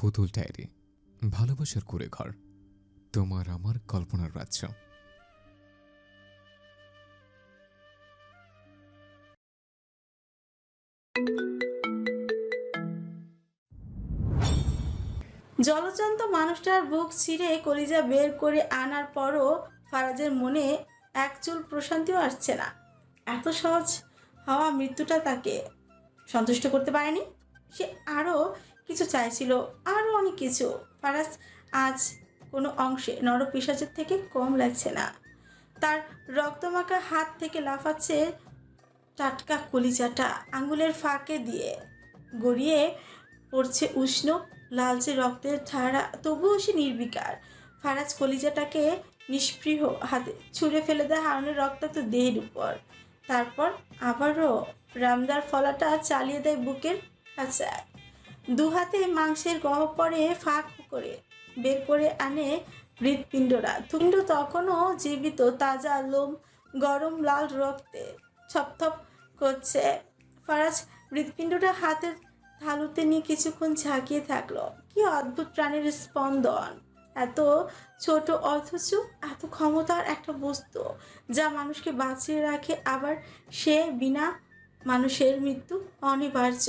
পুতুল ডায়েরি, ভালোবাসার কুড়ে ঘর তোমার আমার কল্পনার রাজ্য। জলচন্ত মানুষটার বুক ছিঁড়ে কলিজা বের করে আনার পরও ফারাজের মনে এক চুল প্রশান্তিও আসছে না। এত সহজ হওয়া মৃত্যুটা তাকে সন্তুষ্ট করতে পারেনি? সে আরও কিছু চাইছিল, আরও অনেক কিছু। ফারাজ আজ কোনো অংশে নরপিসাচের থেকে কম লাগছে না। তার রক্তমাখা হাত থেকে লাফাচ্ছে টাটকা কলিজাটা আঙুলের ফাঁকে দিয়ে। গড়িয়ে পড়ছে উষ্ণ, লালচে রক্তের ধারা, তবুও সে নির্বিকার। ফারাজ কলিজাটাকে নিষ্পৃহ হাতে ছুঁড়ে ফেলে দেয় হারনের রক্তাক্ত দেহের উপর। তারপর আবারও রামদার ফলাটা চালিয়ে দেয় বুকের খাঁচায় দু হাতে মাংসের গহ্বরে ফাঁক করে বের করে আনে হৃৎপিণ্ডরা। তুণ্ড তখনও জীবিত, তাজা লোম, গরম লাল রক্তে ছপথপ করছে। ফারাজ হৃৎপিণ্ডটা হাতের থালুতে নিয়ে কিছুক্ষণ ঝাঁকিয়ে থাকল। কি অদ্ভুত প্রাণের স্পন্দন! এত ছোট অথচ এত ক্ষমতার একটা বস্তু যা মানুষকে বাঁচিয়ে রাখে। আবার সে বিনা মানুষের মৃত্যু অনিবার্য।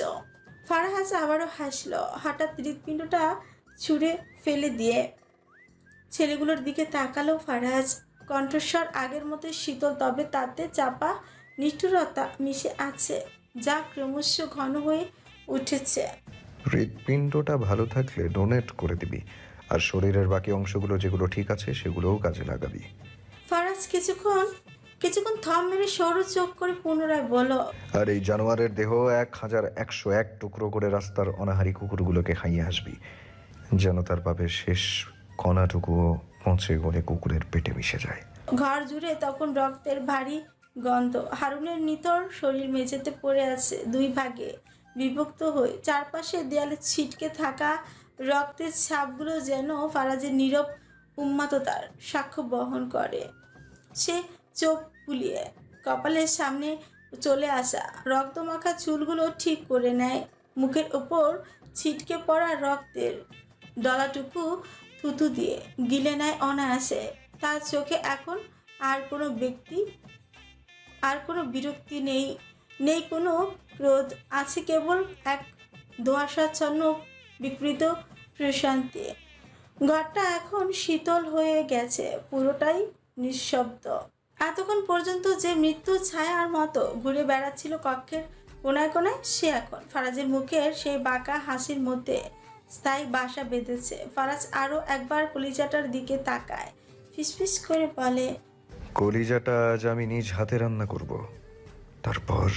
ফারাহাজ আবারও হাসলো হঠাৎ হৃৎপিণ্ডটা ছুঁড়ে ফেলে দিয়ে। ছেলেগুলোর দিকে তাকালো ফারাজ কণ্ঠস্বর আগের মতো শীতল তবে তাতে চাপা নিষ্ঠুরতা মিশে আছে যা ক্রমশ ঘন হয়ে উঠেছে। হৃৎপিণ্ডটা ভালো থাকলে ডোনেট করে দিবি আর শরীরের বাকি অংশগুলো যেগুলো ঠিক আছে সেগুলোও কাজে লাগাবি। ফারাজ কিছুক্ষণ কিছুক্ষণ থম মেরে সরু চোখ করে পুনরায় বলো আর এই জানোয়ারের দেহ এক হাজার একশো এক টুকরো করে রাস্তার অনাহারি কুকুরগুলোকে খাইয়ে আসবি যেন তার পাপের শেষ কণাটুকুও পৌঁছে গলে কুকুরের পেটে মিশে যায়। ঘর জুড়ে তখন রক্তের ভারী গন্ধ। হারুনের নিতর শরীর মেঝেতে পড়ে আছে দুই ভাগে। বিভক্ত হয়ে চারপাশে দেয়ালে ছিটকে থাকা রক্তের ছাপগুলো যেন ফারাজের নীরব উন্মাততার সাক্ষ্য বহন করে। সে চোখ ফুলিয়ে কপালের সামনে চলে আসা রক্তমাখা চুলগুলো ঠিক করে নেয়। মুখের ওপর ছিটকে পড়া রক্তের ডলাটুকু থুতু দিয়ে গিলে নেয় অনায়াসে। তার চোখে এখন আর কোনো ব্যক্তি, আর কোনো বিরক্তি নেই নেই কোনো ক্রোধ। আছে কেবল এক ধোয়াশাচ্ছন্ন বিকৃত প্রশান্তি। ঘরটা এখন শীতল হয়ে গেছে, পুরোটাই নিঃশব্দ। এতক্ষণ পর্যন্ত যে মৃত্যু ছায়ার মতো ঘুরে বেড়াচ্ছিল কক্ষের কোনায় কোনায়, সে এখন। ফারাজের মুখের সেই বাঁকা হাসির মধ্যে স্থায়ী বাসা বেঁধেছে। ফারাজ আরও একবার কলিজাটার দিকে তাকায়, ফিসফিস করে বলে, কলিজাটা আজ আমি নিজ হাতে রান্না করব। তারপর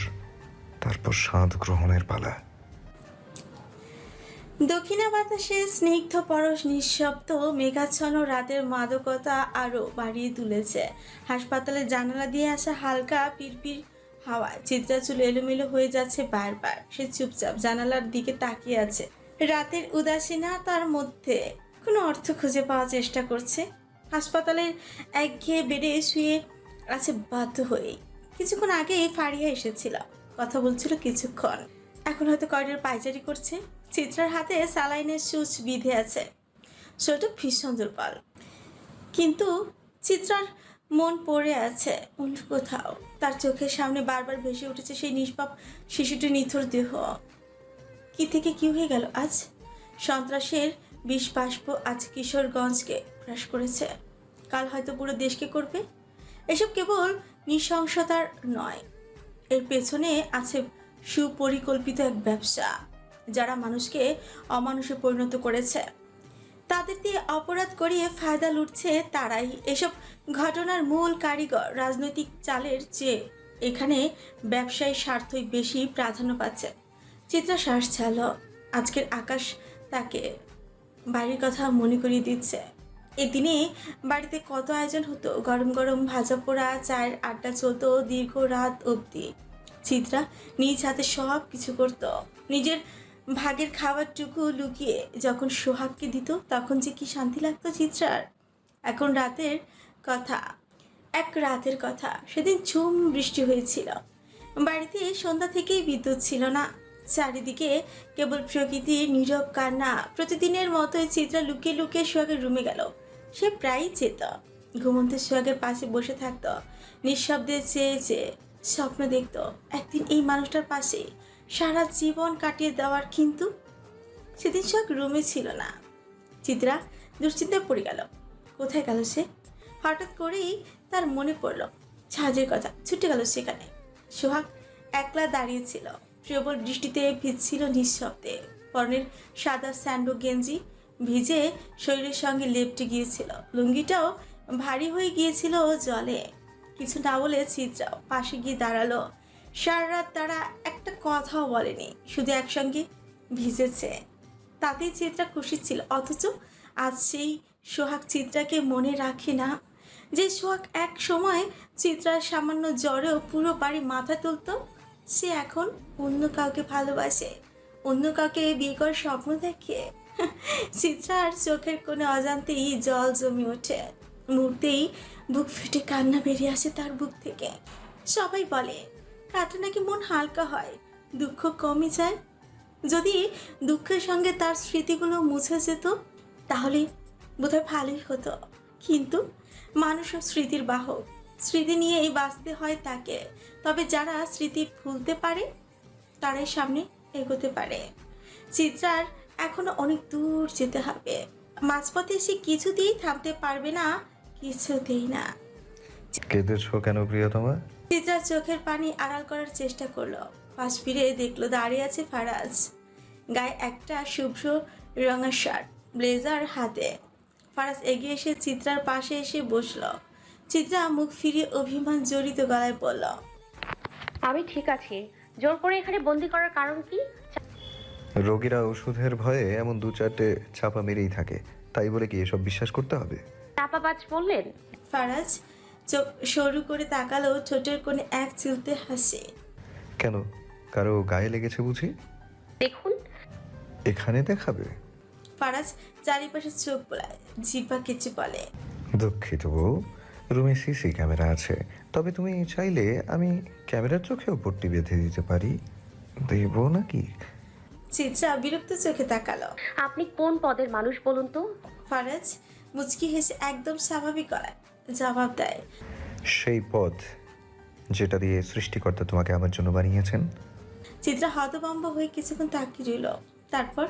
তারপর স্বাদ গ্রহণের পালা। দক্ষিণা বাতাসে স্নিগ্ধ পরশ নিঃশব্দ মেঘাচ্ছন্ন রাতের মাদকতা আরও বাড়িয়ে তুলেছে। হাসপাতালের জানালা দিয়ে আসা হালকা পিরপির হাওয়ায় চিত্রা চুল এলোমেলো হয়ে যাচ্ছে বারবার। সে চুপচাপ জানালার দিকে তাকিয়ে আছে। রাতের উদাসীনতার মধ্যে কোনো অর্থ খুঁজে পাওয়ার চেষ্টা করছে। হাসপাতালের একঘেয়ে বেডে শুয়ে আছে বাধ্য হয়েই কিছুক্ষণ আগে ফারিয়া এসেছিল। কথা বলছিল কিছুক্ষণ। এখন হয়তো করিডোর পাইচারি করছে। চিত্রার হাতে স্যালাইনের সুচ বিধে আছে। শরীরটা ভীষণ দুর্বল কিন্তু চিত্রার মন পড়ে আছে অন্য কোথাও। তার চোখের সামনে বারবার ভেসে উঠেছে সেই নিষ্পাপ শিশুটির নিথর দেহ। কি থেকে কি হয়ে গেল আজ? সন্ত্রাসের বিষ বাষ্প আজ কিশোরগঞ্জকে গ্রাস করেছে। কাল হয়তো পুরো দেশকে করবে। এসব কেবল নৃশংসতার নয়। এর পেছনে আছে সুপরিকল্পিত এক ব্যবসা। যারা মানুষকে অমানুষে পরিণত করেছে। তাদের দিয়ে অপরাধ করিয়ে ফায়দা লুটছে তারাই। এসব ঘটনার মূল কারিগর রাজনৈতিক চালের চেয়ে এখানে ব্যবসায়ী স্বার্থই বেশি প্রাধান্য পাচ্ছে। চিত্রা শ্বাস ছাল আজকের আকাশ তাকে বাড়ির কথা মনে করিয়ে দিচ্ছে। এদিনে বাড়িতে কত আয়োজন হতো? গরম গরম ভাজা পোড়া, চায়ের আড্ডা চলতো দীর্ঘ রাত অবধি। চিত্রা নিজ হাতে সব কিছু করত। নিজের ভাগের খাবারটুকু লুকিয়ে যখন সোহাগকে দিত, তখন যে কি শান্তি লাগতো চিত্রার? এখন রাতের কথা, এক রাতের কথা। সেদিন ঝুম বৃষ্টি হয়েছিল। বাড়িতে সন্ধ্যা থেকেই বিদ্যুৎ ছিল না। চারিদিকে কেবল প্রকৃতির নীরব কান্না। প্রতিদিনের মতোই চিত্রা লুকিয়ে লুকিয়ে সোহাগের রুমে গেল। সে প্রায়ই চেত ঘুমন্ত সোহাগের পাশে বসে থাকতো। নিঃশব্দে চেয়ে চেয়ে স্বপ্ন দেখত। একদিন এই মানুষটার পাশে সারা জীবন কাটিয়ে দেওয়ার কিন্তু সেদিন সোহাগ রুমে ছিল না। চিত্রা দুশ্চিন্তায় পড়ে গেল। কোথায় গেল সে? হঠাৎ করেই তার মনে পড়ল, সাহায্যের কথা, ছুটে গেল সেখানে। সোহাগ একলা দাঁড়িয়েছিল প্রবল বৃষ্টিতে ভিজছিল নিঃশব্দে। পরনের সাদা স্যান্ডো গেঞ্জি ভিজে শরীরের সঙ্গে লেপটে গিয়েছিল। লুঙ্গিটাও ভারী হয়ে গিয়েছিল জলে। কিছু না বলে চিত্রাও পাশে গিয়ে দাঁড়াল। সারা তারা একটা কথাও বলেনি, শুধু একসঙ্গে ভিজেছে। তাতেই চিত্রা খুশি ছিল, অথচ আজ সেই সোহাগ চিত্রাকে মনে রাখে না। যে সোহাগ এক সময় চিত্রার সামান্য জ্বরেও পুরো বাড়ি মাথা তুলতো, সে এখন অন্য কাউকে ভালোবাসে, অন্য কাউকে বিয়ে করার স্বপ্ন দেখে। চিত্রার চোখের কোনো অজান্তেই জল জমে ওঠে। মুহূর্তেই বুক ফেটে কান্না বেরিয়ে আসে তার বুক থেকে। সবাই বলে কাটা নাকি মন হালকা হয়, দুঃখ কমে যায়। যদি দুঃখের সঙ্গে তার স্মৃতিগুলো মুছে যেত, তাহলে বোধহয় ভালোই হতো। কিন্তু মানুষও স্মৃতির বাহক, স্মৃতি নিয়েই বাঁচতে হয় তাকে। তবে যারা স্মৃতি ভুলতে পারে, তারাই সামনে এগোতে পারে। চিত্রার এখনও অনেক দূর যেতে হবে। মাঝপথে সে কিছুতেই থামতে পারবে না, কিছুতেই না। কেঁদেছ কেন প্রিয়তমা? চোখের পানি আড়াল করার চেষ্টা করল। পাশ ফিরে দেখল দাঁড়িয়ে আছে ফারাজ। গায়ে একটা শুভ্র রঙের শার্ট ব্লেজার হাতে। ফারাজ এগিয়ে এসে চিত্রার পাশে এসে বসল। চিত্রা মুখ ফিরিয়ে অভিমান জড়িত গলায় বলল আমি ঠিক আছি। জোর করে এখানে বন্দি করার কারণ কি? রোগীরা ওষুধের ভয়ে এমন দু চারটে ছাপা মেরেই থাকে। তাই বলে কি এসব বিশ্বাস করতে হবে? চাপাবাজ বললেন। ফারাজ চোখ সরু করে তাকালো ঠোঁটের কোণে এক চিলতে হাসে। কেন? কারও গায়ে লেগেছে বুঝি? দেখুন। এখানে দেখাবে? ফারাজ চারিপাশে চোখ বোলায় জিপা কিছু বলে। দুঃখিত বউ রুমে সিসি ক্যামেরা আছে। তবে তুমি চাইলে আমি ক্যামেরার চোখেও পট্টি বেঁধে দিতে পারি। দেব নাকি? চিত্রা বিরক্ত চোখে তাকালো। আপনি কোন পদের মানুষ বলুন তো? ফারাজ মুচকি হেসে একদম স্বাভাবিক গলায় জবাব দেয়। সেই পথ যেটা দিয়ে সৃষ্টিকর্তা তোমাকে আমার জন্য বানিয়েছেন। চিত্রা হতভম্ব হয়ে কিছুক্ষণ তাকিয়ে রইল। তারপর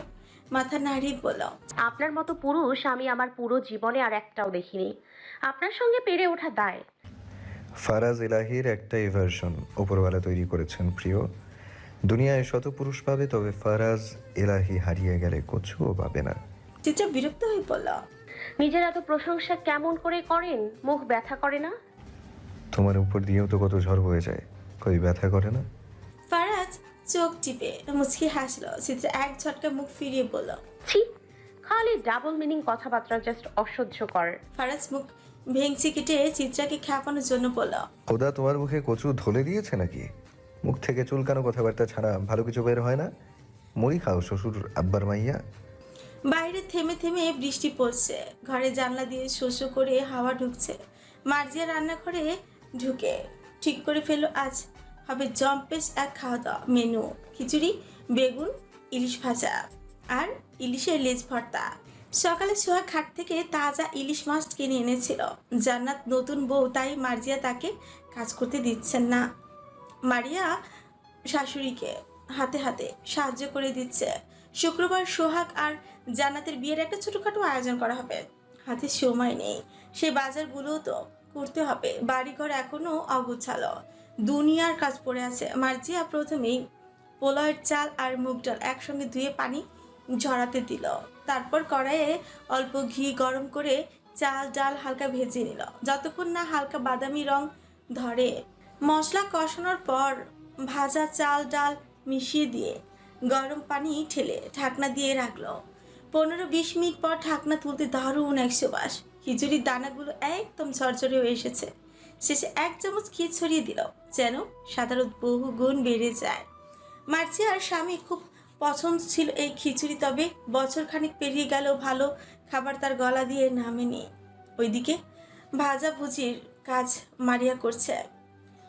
মাথা নাড়িয়ে বলল আপনার মতো পুরুষ আমি আমার পুরো জীবনে আর একটাও দেখিনি। আপনার সঙ্গে পেরে ওঠা দায়। ফারাজ এলাহির একটাই ভার্সন উপরওয়ালা তৈরি করেছেন প্রিয়। দুনিয়ায় শত পুরুষ পাবে তবে ফারাজ এলাহি হারিয়ে গেলে কচুও পাবে না। চিত্রা বিরক্ত হয়ে বলল নিজের এত প্রশংসা কেমন করে করেন? মুখ ব্যথা করে না? তোমার উপর দিয়েও তো কত ঝড় হয়ে যায়। কই ব্যথা করে না? ফারাজ চোখ টিপে মুচকি হাসলো। চিত্রা এক ঝটকা মুখ ফিরিয়ে বলল ছি খালি ডাবল মিনিং কথাবার্তা জাস্ট অসহ্যকর। ফারাজ মুখ ভেঙচি কেটে চিত্রাকে খ্যাপানোর জন্য বলল খোদা তোমার মুখে কচু ধলে দিয়েছে নাকি? মুখ থেকে চুলকানো কথাবার্তা ছাড়া ভালো কিছু বের হয় না? মুড়ি খাও শ্বশুর আব্বার মাইয়া। বাইরে থেমে থেমে বৃষ্টি পড়ছে। ঘরে জানলা দিয়ে শোষ করে হাওয়া ঢুকছে। মার্জিয়া রান্নাঘরে ঢুকে ঠিক করে ফেলো আজ হবে জম্পেস এক খাওয়া দাওয়া, মেনু, খিচুড়ি, বেগুন, ইলিশ ভাজা আর ইলিশের লেজ ভর্তা। সকালে সোহা খাট থেকে তাজা ইলিশ মাছ কিনে এনেছিল। জান্নাত নতুন বউ, তাই মার্জিয়া তাকে কাজ করতে দিচ্ছেন না। মারিয়া শাশুড়িকে হাতে হাতে সাহায্য করে দিচ্ছে। শুক্রবার সোহাগ আর জান্নাতের বিয়ের একটা ছোটখাটো আয়োজন করা হবে। হাতে সময় নেই। সেই বাজারগুলোও তো করতে হবে। বাড়িঘর এখনও অগুছালো। দুনিয়ার কাজ পড়ে আছে। মার্জিয়া প্রথমেই পোলাওয়ের চাল আর মুগ ডাল একসঙ্গে ধুয়ে পানি ঝরাতে দিল। তারপর কড়াইয়ে অল্প ঘি গরম করে চাল, ডাল হালকা ভেজে নিল। যতক্ষণ না হালকা বাদামি রং ধরে, মশলা কষানোর পর ভাজা চাল, ডাল মিশিয়ে দিয়ে গরম পানি ঠেলে ঢাকনা দিয়ে রাখল। পনেরো বিশ মিনিট পর ঢাকনা তুলতে দারুণ এক সুবাস। খিচুড়ির দানাগুলো একদম ঝরঝরে হয়ে এসেছে। শেষে এক চামচ ঘি ছড়িয়ে দিল, যেন সাধারণ বহু গুণ বেড়ে যায়। মার্জিয়ার স্বামী খুব পছন্দ ছিল এই খিচুড়ি, তবে বছর খানিক পেরিয়ে গেল, ভালো খাবার তার গলা দিয়ে নামেনি। ওইদিকে ভাজা ভুজির কাজ মারিয়া করছে।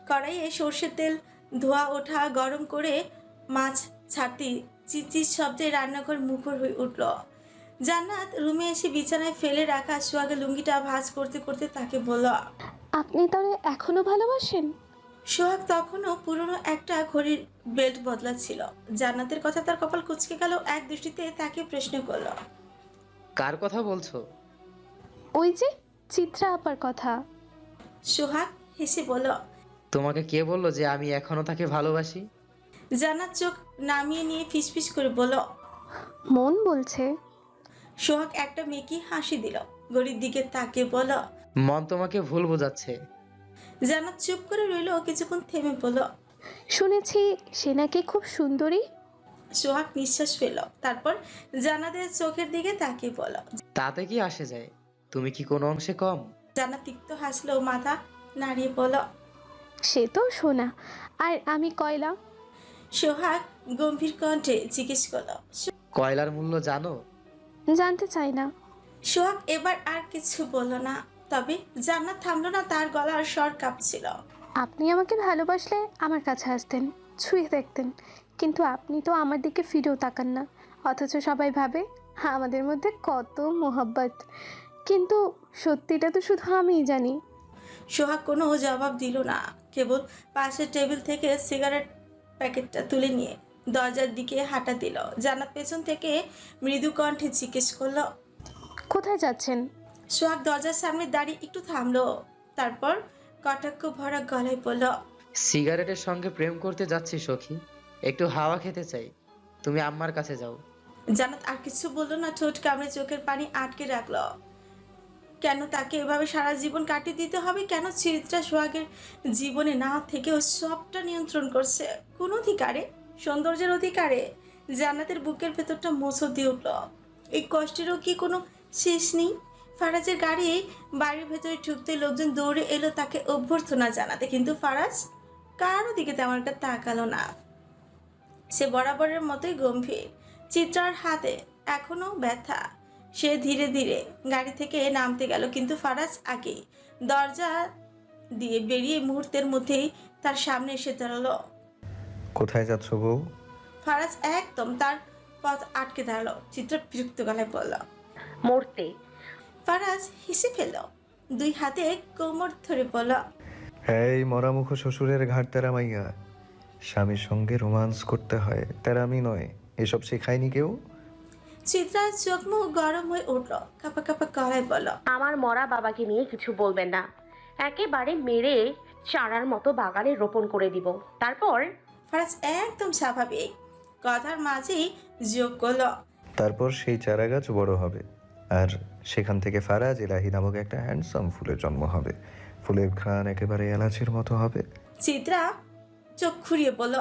কড়াইয়ে সর্ষের তেল, ধোয়া ওঠা গরম করে মাছ ছাড়তেই চিচির শব্দে রান্নাঘর মুখর হয়ে উঠল। জান্নাত রুমে এসে বিছানায় ফেলে রাখা সোহাগের লুঙ্গিটা ভাজ করতে করতে তাকে বলল আপনি তাহলে এখনও ভালোবাসেন? সোহাগ তখনও পুরনো একটা ঘড়ির বেল্ট বদলাচ্ছিল। জান্নাতের কথা তার কপাল কুচকে গেল এক দৃষ্টিতে তাকে প্রশ্ন করল কার কথা বলছো? ওই যে চিত্রা আপার কথা। সোহাগ হেসে বলল তোমাকে কে বলল যে আমি এখনও তাকে ভালোবাসি? জান্নাত চোখ নামিয়ে নিয়ে ফিসফিস করে বলল মন বলছে। সোহাগ একটা মেকি হাসি দিল ঘড়ির দিকে তাকে বলল মন তোমাকে ভুল বোঝাচ্ছে। জান্নাত চুপ করে রইল কিছুক্ষণ থেমে বলল শুনেছি সে নাকি খুব সুন্দরী। সোহাগ নিঃশ্বাস ফেল তারপর জানাদের চোখের দিকে তাকিয়ে বলল তাতে কি আসে যায়? তুমি কি কোনো অংশে কম? জানা তিক্ত হাসলো মাথা নাড়িয়ে বলল সে তো সোনা আর আমি কয়লা। সোহাগ গম্ভীর কণ্ঠে জিজ্ঞেস করল কয়লার মূল্য জানো? জানতে চাই না। সোহাগ এবার আর কিছু বলল না তবে জান্নাত থামলো না তার গলার স্বর কাঁপছিল। আপনি আমাকে ভালোবাসলে আমার কাছে আসতেন ছুঁয়ে দেখতেন কিন্তু আপনি তো আমার দিকে ফিরেও তাকান না। অথচ সবাই ভাবে হ্যাঁ আমাদের মধ্যে কত মোহাব্বত। কিন্তু সত্যিটা তো শুধু আমিই জানি। সোহাগ কোনো জবাব দিল না কেবল পাশের টেবিল থেকে সিগারেট প্যাকেটটা তুলে নিয়ে দরজার দিকে হাঁটা দিল। জান্নাত পেছন থেকে মৃদু কণ্ঠে জিজ্ঞেস করল কোথায় যাচ্ছেন? সোহাগ দরজার সামনে দাঁড়িয়ে একটু থামলো তারপর কটাক্ষ ভরা গলায় বলল সিগারেটের সঙ্গে প্রেম করতে যাচ্ছি সখী। একটু হাওয়া খেতে চাই। তুমি আম্মার কাছে যাও। জানাত আর কিছু বলল না ঠোঁট কামড়ে চোখের পানি আটকে রাখল। কেন তাকে এভাবে সারা জীবন কাটিয়ে দিতে হবে? কেন চিত্রা সোহাগের জীবনে না থেকেও সবটা নিয়ন্ত্রণ করছে? কোন অধিকারে? সৌন্দর্যের অধিকারে? জান্নাতের বুকের ভেতরটা মোছো দিয়ে উঠল। এই কষ্টেরও কি কোনো শেষ নেই? ফারাজের গাড়ি বাড়ির ভেতরে ঢুকতে লোকজন দৌড়ে এলো তাকে অভ্যর্থনা জানাতে। কিন্তু ফারাজ কারও দিকে তেমন একটা তাকালো না। সে বরাবরের মতোই গম্ভীর। চিত্রার হাতে এখনও ব্যথা। সে ধীরে ধীরে গাড়ি থেকে নামতে গেল কিন্তু ফারাজ আগে দরজা দিয়ে বেরিয়ে মুহূর্তের মধ্যেই তার সামনে এসে দাঁড়াল। কোথায় যাচ্ছ বউ? ফারাজ একদম তার পথ আটকে দাঁড়াল চিত্র বিরক্ত গলায় বলল মরতে। ফারাজ হেসে ফেলল দুই হাতে কোমর ধরে বলল এই মরামুখ শ্বশুরের ঘাট তেরামাইয়া স্বামীর সঙ্গে রোমান্স করতে হয় তেরামি নয় এসব শেখায়নি কেউ? চিত্রার চোখ মুখ গরম হয়ে উঠল। কাপা কাপা গলায় বলল আমার মরা বাবাকে নিয়ে কিছু বলবেন না। একেবারে মেরে চারার মতো বাগানে রোপণ করে দিব। তারপর? ফারাজ একদম স্বাভাবিক। কথার মাঝেই যোগ করল তারপর সেই চারা গাছ বড় হবে। আর সেখান থেকে ফারাজ এলাহি নামক একটা হ্যান্ডসাম ফুলের জন্ম হবে। ফুলের ঘ্রাণ একেবারে এলাচের মতো হবে। চিত্রা চোখ খুঁড়িয়ে বলল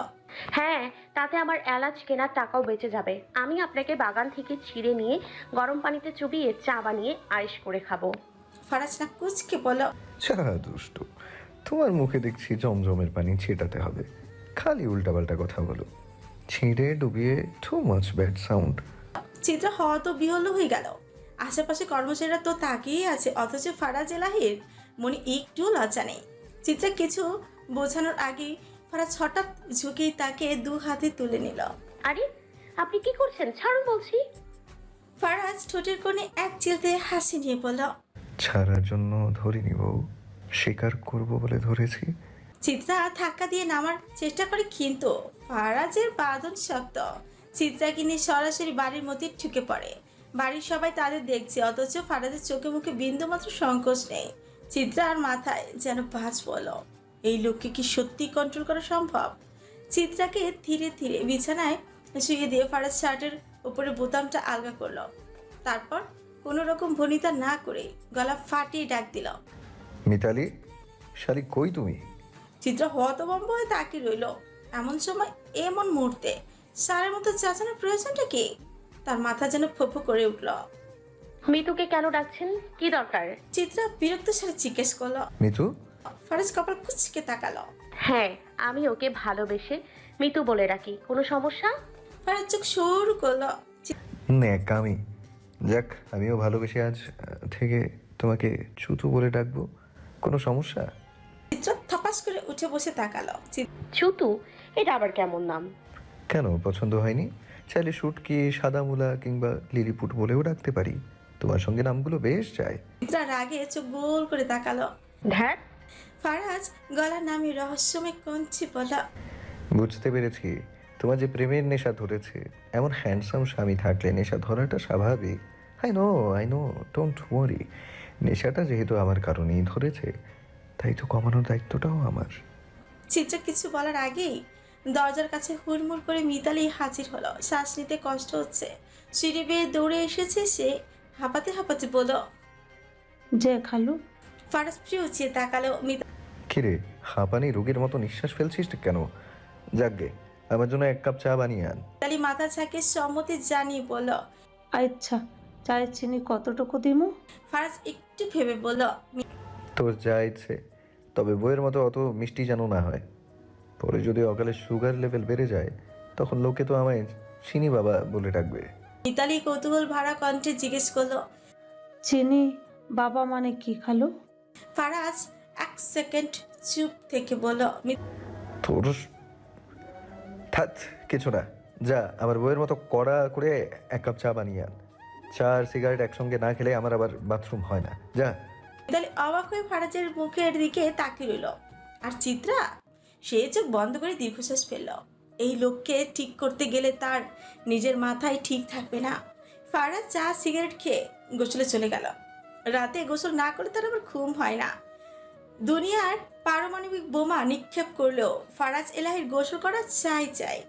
হ্যাঁ তাতে আমার এলাচ কেনার টাকাও বেঁচে যাবে। আমি আপনাকে বাগান থেকে ছিঁড়ে নিয়ে গরম পানিতে চুবিয়ে চা বানিয়ে আয়েশ করে খাব। ফারাজ না কুচকে বলল চা দুষ্টু। তোমার মুখে দেখছি জমজমের পানি ছেটাতে হবে। খালি উল্টাপাল্টা কথা বলো। ছিঁড়ে ডুবিয়ে টু মাচ ব্যাড সাউন্ড চিত্রা হওয়া তো বিহল হয়ে গেল। আশেপাশে কর্মচারীরা তো তাকিয়ে আছে অথচ ফারাজ এলাহির মনে একটু লজ্জা নেই। চিত্রা কিছু বোঝানোর আগেই ফারাজ হঠাৎ ঝুঁকেই তাকে দু হাতে তুলে নিল। আরে আপনি কি করছেন? ছাড়ুন বলছি। ফারাজ ঠোঁটের কোণে এক চিলতে হাসি নিয়ে বলল ছাড়ার জন্য ধরিনি বউ স্বীকার করব বলে ধরেছি। চিত্রা ধাক্কা দিয়ে নামার চেষ্টা করে কিন্তু ফারাজের বাঁধন শক্ত। চিত্রাকে নিয়ে সরাসরি বাড়ির মধ্যে ঢুকে পড়ে। বাড়ির সবাই তাদের দেখছে অথচ ফারাজের চোখে মুখে বিন্দুমাত্র সংকোচ নেই। চিত্রা আর মাথায় যেন ভাঁজ বলো এই লোককে কি সত্যি কন্ট্রোল করা সম্ভব? চিত্রাকে ধীরে ধীরে বিছানায় শুয়ে দিয়ে ফারাজ শার্টের উপরে বোতামটা আলগা করল। তারপর কোনো রকম ভনিতা না করে গলা ফাটিয়ে ডাক দিল। মিতালি শালি কই তুমি? চিত্র হতবম্ব হয়ে তাকিয়ে রইল। এমন সময় এমন মুহূর্তে সারের মতো চাচানোর প্রয়োজনটা কি? তার মাথা যেন ফোফো করে উঠল। মিতুকে কেন ডাকছেন? কি দরকার? চিত্রা বিরক্ত সারে জিজ্ঞেস করল। মিতু ফারাজ কপাল কুচকে তাকালো। হ্যাঁ আমি ওকে ভালোবেসে মিতু বলে রাখি। কোনো সমস্যা? ফারাজ চোখ শুরু করল। ন্যাকামি। যাক আমিও ভালোবেসে আজ থেকে তোমাকে চুতু বলে ডাকবো। কোনো সমস্যা? চিত্র থপাস করে উঠে বসে তাকালো। চিত্র ছুতু এটা আবার কেমন নাম? কেন পছন্দ হয়নি? চাইলে শুটকি সাদা মূলা কিংবা লিলিপুট বলেও ডাকতে পারি। তোমার সঙ্গে নামগুলো বেশ যায়। চিত্রা রাগে চোখ গোল করে তাকালো। ধ্যাত ফারাজ গলা নামিয়ে রহস্যময় কঞ্চি বলা বুঝতে পেরেছি। তোমার যে প্রেমের নেশা ধরেছে এমন হ্যান্ডসাম স্বামী থাকলে নেশা ধরাটা স্বাভাবিক। I know I know don't worry নেশাটা যেহেতু আমার কারণেই ধরেছে তাই তো কমানোর দায়িত্বটাও আমার। চিত্রা কিছু বলার আগেই দরজার কাছে হুড়মুড় করে মিতালি হাজির হলো। শ্বাস নিতে কষ্ট হচ্ছে। সিঁড়ি বেয়ে দৌড়ে এসেছে সে। হাঁপাতে হাঁপাতে বলল যে খালু। ফারাজ প্রিয় চেয়ে তাকালো কিরে হাঁপানি রোগীর মতো নিঃশ্বাস ফেলছিস কেন? যাকগে আমার জন্য এক কাপ চা বানিয়ে আন। তালি মাথা ঝাঁকে সম্মতি জানিয়ে বলল আচ্ছা চায়ের চিনি কতটুকু দিমু? ফারাজ একটু ভেবে বলল তোর যা ইচ্ছে তবে বইয়ের মতো অত মিষ্টি যেন না হয়। পরে যদি অকালে সুগার লেভেল বেড়ে যায় তখন লোকে তো আমায় চিনি বাবা বলে ডাকবে। মিতালি কৌতূহল ভাড়া কণ্ঠে জিজ্ঞেস করল চিনি বাবা মানে কি খালো? ফারাজ সেকেন্ড চুপ থেকে বলল তোর থাক কিছু না। যা আমার বইয়ের মতো কড়া করে এক কাপ চা বানিয়ে আন। চা আর সিগারেট একসঙ্গে না খেলে আমার আবার বাথরুম হয় না। যা। মিতালি অবাক হয়ে ফারাজের মুখের দিকে তাকিয়ে রইল। আর চিত্রা? সে চোখ বন্ধ করে দীর্ঘশ্বাস ফেলল। এই লোককে ঠিক করতে গেলে তার নিজের মাথায় ঠিক থাকবে না। ফারাজ চা সিগারেট খেয়ে গোসলে চলে গেল। রাতে গোসল না করে তার আবার ঘুম হয় না। দুনিয়ার পারমাণবিক বোমা নিক্ষেপ করলেও ফারাজ এলাহির গোসল করা চাই চাই।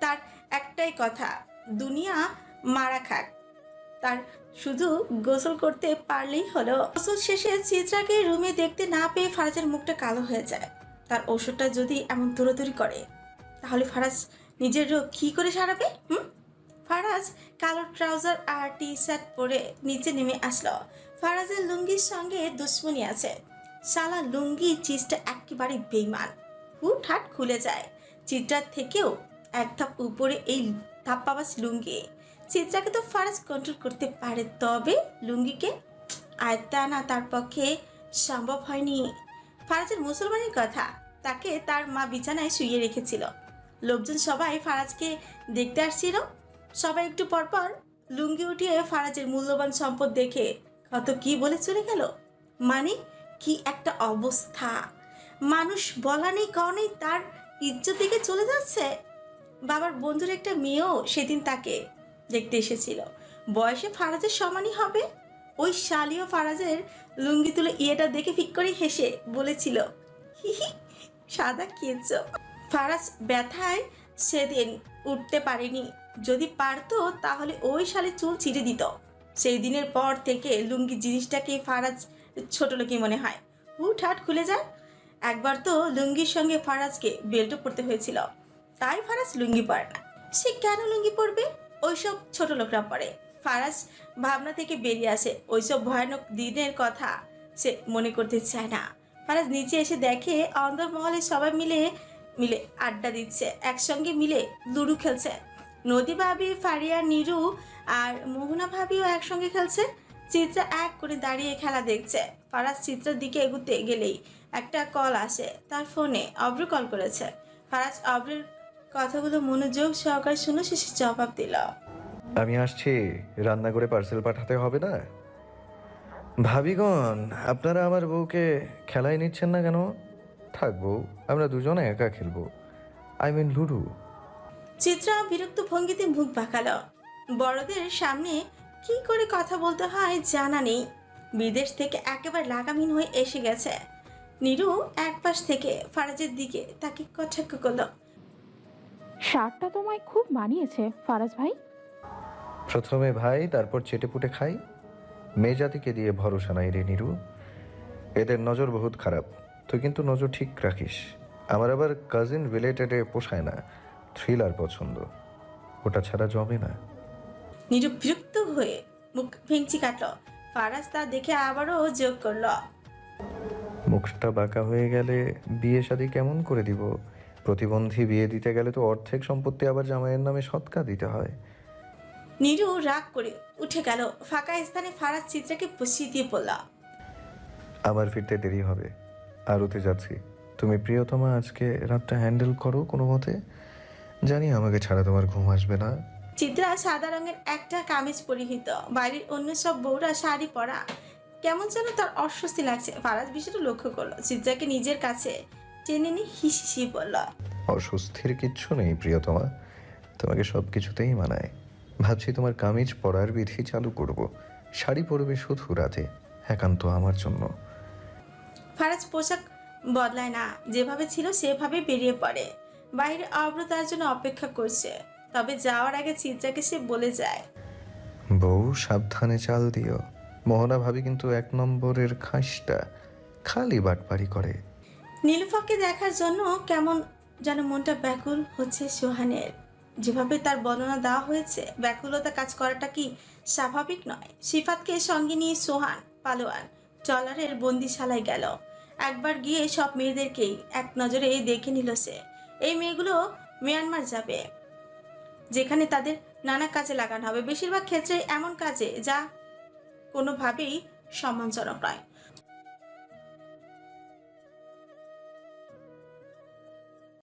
তার একটাই কথা, দুনিয়া মারা খাক। তার শুধু গোসল করতে পারলেই হলো। গোসল শেষে চিত্রাকে রুমে দেখতে না পেয়ে ফারাজের মুখটা কালো হয়ে যায়। তার ওষুধটা যদি এমন দৌড়াদৌড়ি করে, তাহলে ফারাজ নিজের রোগ কী করে সারাবে, হুম? ফারাজ কালো ট্রাউজার আর টি শার্ট পরে নিচে নেমে আসলো। ফারাজের লুঙ্গির সঙ্গে দুশ্মনী আছে। সালা লুঙ্গি চিজটা একেবারে বেইমান। হুট হাট খুলে যায়। চিত্রার থেকেও এক ধাপ উপরে এই ধাপ্পাবাস লুঙ্গি। চিত্রাকে তো ফারাজ কন্ট্রোল করতে পারে, তবে লুঙ্গিকে আয়ত্তা আনা তার পক্ষে সম্ভব হয়নি। ফারাজের মুসলমানের কথা, তাকে তার মা বিছানায় শুইয়ে রেখেছিল। লোকজন সবাই ফারাজকে দেখতে আসছিল। সবাই একটু পরপর লুঙ্গি উঠিয়ে ফারাজের মূল্যবান সম্পদ দেখে কত কি বলে চলে গেল? মানে কি একটা অবস্থা? মানুষ বলা নেই কনেই তার ইজ্জত দিকে চলে যাচ্ছে? বাবার বন্ধুর একটা মেয়েও সেদিন তাকে দেখতে এসেছিল। বয়সে ফারাজের সমানই হবে? ওই শালীয় ফারাজের লুঙ্গি তুলে ইয়েটা দেখে ফিক করে হেসে বলেছিল সাদা কেচ। ফারাজ ব্যথায় সেদিন উঠতে পারেনি। যদি পারতো, তাহলে ওই শালে চুল ছিঁড়ে দিত। সেই দিনের পর থেকে লুঙ্গি জিনিসটাকে ফারাজ ছোট লোকই মনে হয়। হুট হাট খুলে যায়। একবার তো লুঙ্গির সঙ্গে ফারাজকে বেল্টও পরতে হয়েছিল। তাই ফারাজ লুঙ্গি পরে না। সে কেন লুঙ্গি পরবে? ওইসব ছোট লোকরা পরে। ফারাজ ভাবনা থেকে বেরিয়ে আসে। ওইসব ভয়ানক দিনের কথা সে মনে করতে চায় না। ফারাজ নিচে এসে দেখে অন্দরমহলে সবাই মিলে মিলে আড্ডা দিচ্ছে। একসঙ্গে মিলে লুডু খেলছে। নদী ভাবি, ফারিয়া, নিরু আর মোহনা ভাবিও একসঙ্গে খেলছে। চিত্রা এক করে দাঁড়িয়ে খেলা দেখছে। ফারাজ চিত্রার দিকে এগুতে গেলেই একটা কল আসে। তার ফোনে অব্র কল করেছে। ফারাজ অব্রের কথাগুলো মনোযোগ সহকারে শুনে শেষে জবাব দিল। আমি আসছি। রান্না করে পার্সেল পাঠাতে হবে না? ভাবিগণ আপনারা আমার বউকে খেলায় নিচ্ছেন না কেন? থাকব আমরা দুজনে একা খেলব। I mean ludo. চিত্রা বিরক্ত ভঙ্গিতে মুখ বাঁকালো। বড়দের সামনে কি করে কথা বলতে হয় জানা নেই। বিদেশ থেকে একেবারে লাগামিন হয়ে এসে গেছে। নিরু এক পাশ থেকে ফারাজের দিকে তাকে কটাক্ষ করল। শার্টটা তোমায় খুব মানিয়েছে ফারাজ ভাই। প্রথমে ভাই তারপর চেটেপুটে খাই। মেয়ে জাতিকে দিয়ে ভরসা নাই রে নিরু। এদের নজর বহুত খারাপ। তুই কিন্তু নজর ঠিক রাখিস। আমার আবার কাজিন রিলেটেডে পোষায় না। থ্রিলার পছন্দ। ওটা ছাড়া জমে না। নিরু বিরক্ত হয়ে মুখ ভেঙচি কাটলো। ফারাজ তা দেখে আবারও যোগ করল। মুখটা বাঁকা হয়ে গেলে বিয়ে শাদি কেমন করে দিব? প্রতিবন্ধী বিয়ে দিতে গেলে তো অর্ধেক সম্পত্তি আবার জামাইয়ের নামে সৎকা দিতে হয়। নিরু রাগ করে উঠে গেল। ফাঁকা স্থানে ফারাজ চিত্রাকে বসিয়ে দিয়ে বলল আমার ফিরতে দেরি হবে। আরতে যাচ্ছি। তুমি প্রিয়তমা আজকে রাতটা হ্যান্ডেল করো কোনো মতে? জানি আমাকে ছাড়া তোমার ঘুম আসবে না। চিত্রা সাদা রঙের একটা কামিজ পরিহিত। বাড়ির অন্য সব বউরা শাড়ি পরা। কেমন যেন তার অস্বস্তি লাগছে। ফারাজ বিষয়টা লক্ষ্য করল। চিত্রাকে নিজের কাছে টেনে নিয়ে হিসি বলল অস্বস্তির কিচ্ছু নেই প্রিয়তমা। তোমাকে সব কিছুতেই মানায়। ভাবছি তোমার কামিজ পরার বিধি চালু করব। শাড়ি পরবে শুধু রাতে একান্ত আমার জন্য। ফারাজ পোশাক বদলায় না। যেভাবে ছিল সেভাবে বেরিয়ে পড়ে। বাইরে অব্র তার জন্য অপেক্ষা করছে। তবে যাওয়ার আগে চিত্রাকে সে বলে যায়। বউ সাবধানে চাল দিও। মোহনা ভাবি কিন্তু এক নম্বরের খাসটা খালি বাটপারি করে। নীলুফাকে দেখার জন্য কেমন যেন মনটা ব্যাকুল হচ্ছে সোহানের। যেভাবে তার বর্ণনা দেওয়া হয়েছে ব্যাকুলতা কাজ করাটা কি স্বাভাবিক নয়। সিফাতকে সঙ্গে নিয়ে সোহান পালোয়ান ট্রলারের বন্দিশালায় গেল। একবার গিয়ে সব মেয়েদেরকেই এক নজরে দেখে নিল সে। এই মেয়েগুলো মিয়ানমার যাবে। যেখানে তাদের নানা কাজে লাগানো হবে। বেশিরভাগ ক্ষেত্রে এমন কাজে যা কোনোভাবেই সম্মানজনক নয়।